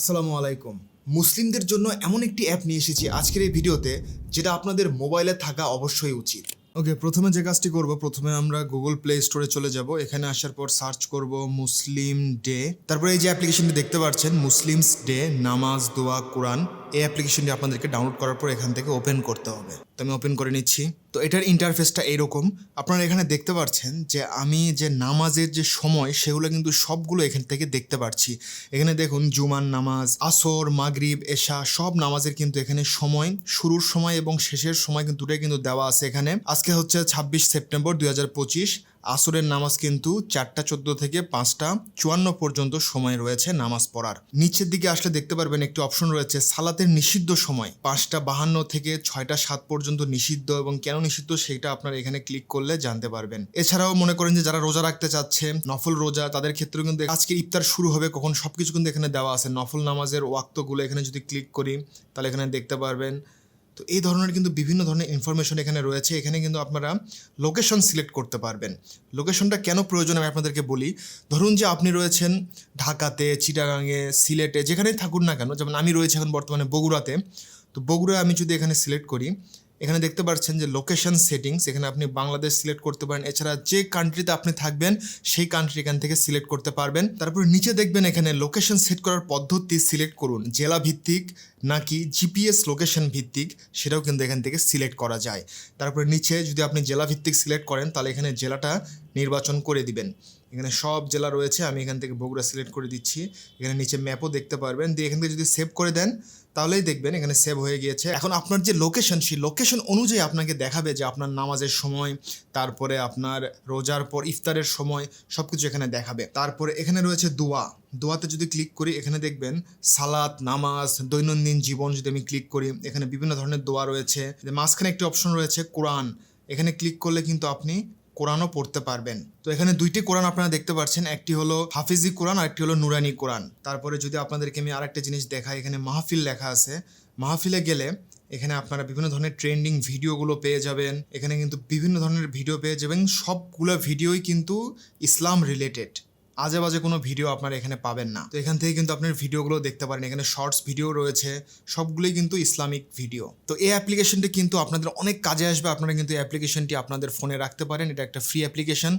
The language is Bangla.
আসসালামু আলাইকুম। মুসলিমদের জন্য এমন একটি অ্যাপ নিয়ে এসেছি আজকের এই ভিডিওতে, যেটা আপনাদের মোবাইলে থাকা অবশ্যই উচিত। ওকে প্রথমে যে কাজটি করব, প্রথমে আমরা গুগল প্লে স্টোরে চলে যাব। এখানে আসার পর সার্চ করব মুসলিম ডে তারপরে এই যে অ্যাপ্লিকেশনটি দেখতে পাচ্ছেন মুসলিমস ডে নামাজ দোয়া কোরআন এই অ্যাপ্লিকেশনটি আপনাদেরকে ডাউনলোড করার পর এখান থেকে ওপেন করতে হবে। তো আমি ওপেন করে নিচ্ছি। তো এটার ইন্টারফেসটা এইরকম। আপনারা এখানে দেখতে পাচ্ছেন যে আমি যে নামাজের যে সময়, সেগুলো কিন্তু সবগুলো এখান থেকে দেখতে পাচ্ছি এখানে দেখুন জুমান নামাজ, আসর, মাগরিব, এশা, সব নামাজের কিন্তু এখানে সময়, শুরুর সময় এবং শেষের সময় কিন্তু দুটাই কিন্তু দেওয়া আছে এখানে। আজকে হচ্ছে ছাব্বিশ সেপ্টেম্বর দুই হাজার পঁচিশ। আসরের নামাজ কিন্তু চারটা চোদ্দ থেকে পাঁচটা চুয়ান্ন পর্যন্ত সময় রয়েছে নামাজ পড়ার। নিচের দিকে আসলে দেখতে পারবেন একটি অপশন রয়েছে সালাতের নিষিদ্ধ সময়। পাঁচটা বাহান্ন থেকে ছয়টা সাত পর্যন্ত নিষিদ্ধ এবং কেন নিষিদ্ধ সেটা আপনারা এখানে ক্লিক করলে জানতে পারবেন। এছাড়াও মনে করেন যে যারা রোজা রাখতে চাচ্ছে, নফল রোজা, তাদের ক্ষেত্রেও কিন্তু আজকে ইফতার শুরু হবে, কখন সবকিছু কিন্তু এখানে দেওয়া আছে। নফল নামাজের ওয়াক্তগুলো এখানে যদি ক্লিক করি, তাহলে এখানে দেখতে পারবেন তো এই ধরনের কিন্তু বিভিন্ন ধরনের ইনফরমেশন এখানে রয়েছে। এখানে কিন্তু আপনারা লোকেশন সিলেক্ট করতে পারবেন। লোকেশনটা কেন প্রয়োজন আমি আপনাদেরকে বলি। ধরুন যে আপনি রয়েছেন ঢাকাতে, চিটাগাঙে, সিলেটে, যেখানেই থাকুন না কেন, যেমন আমি রয়েছি এখন বর্তমানে বগুড়াতে, তো বগুড়া আমি যদি এখানে সিলেক্ট করি এখানে দেখতে পাচ্ছেন যে লোকেশন সেটিংস এখানে আপনি বাংলাদেশ সিলেক্ট করতে পারেন। এছাড়া যে কান্ট্রিতে আপনি থাকবেন, সেই কান্ট্রি এখান থেকে সিলেক্ট করতে পারবেন। তারপরে নিচে দেখবেন এখানে লোকেশন সেট করার পদ্ধতি সিলেক্ট করুন। জেলা ভিত্তিক নাকি জিপিএস লোকেশন ভিত্তিক, সেটাও কিন্তু এখান থেকে সিলেক্ট করা যায়। তারপরে নিচে যদি আপনি জেলা ভিত্তিক সিলেক্ট করেন, তাহলে এখানে জেলাটা নির্বাচন করে দিবেন। এখানে সব জেলা রয়েছে, আমি এখান থেকে বগুড়া সিলেক্ট করে দিচ্ছি। এখানে নিচে ম্যাপও দেখতে পারবেন। দিয়ে এখান থেকে যদি সেভ করে দেন, তাহলেই দেখবেন এখানে সেভ হয়ে গিয়েছে। এখন আপনার যে লোকেশন সেই লোকেশন অনুযায়ী আপনাকে দেখাবে যে আপনার নামাজের সময়, তারপরে আপনার রোজার পর ইফতারের সময় সব কিছু এখানে দেখাবে। তারপরে এখানে রয়েছে দোয়া। দোয়াতে যদি ক্লিক করি, এখানে দেখবেন সালাত, নামাজ, দৈনন্দিন জীবন যদি আমি ক্লিক করি, এখানে বিভিন্ন ধরনের দোয়া রয়েছে। মাঝখানে একটি অপশন রয়েছে কোরআন। এখানে ক্লিক করলে কিন্তু আপনি কোরআনও পড়তে পারবেন। তো এখানে দুইটি কোরআন আপনারা দেখতে পাচ্ছেন, একটি হলো হাফিজি কোরআন আর একটি হলো নুরানি কোরআন। তারপরে যদি আপনাদেরকে আমি আরেকটা জিনিস দেখাই, এখানে মাহফিল লেখা আছে। মাহফিলে গেলে এখানে আপনারা বিভিন্ন ধরনের ট্রেন্ডিং ভিডিওগুলো পেয়ে যাবেন। এখানে কিন্তু বিভিন্ন ধরনের ভিডিও পেয়ে যাবেন। সবগুলো ভিডিওই কিন্তু ইসলাম রিলেটেড আজে বাজে কোনো ভিডিও আপনারা এখানে পাবেন না। তো এখান থেকে কিন্তু আপনার ভিডিওগুলো দেখতে পারেন। এখানে শর্টস ভিডিও রয়েছে। সবগুলোই কিন্তু ইসলামিক ভিডিও তো এই অ্যাপ্লিকেশনটি কিন্তু আপনাদের অনেক কাজে আসবে। আপনারা কিন্তু এই অ্যাপ্লিকেশনটি আপনাদের ফোনে রাখতে পারেন। এটা একটা ফ্রি অ্যাপ্লিকেশন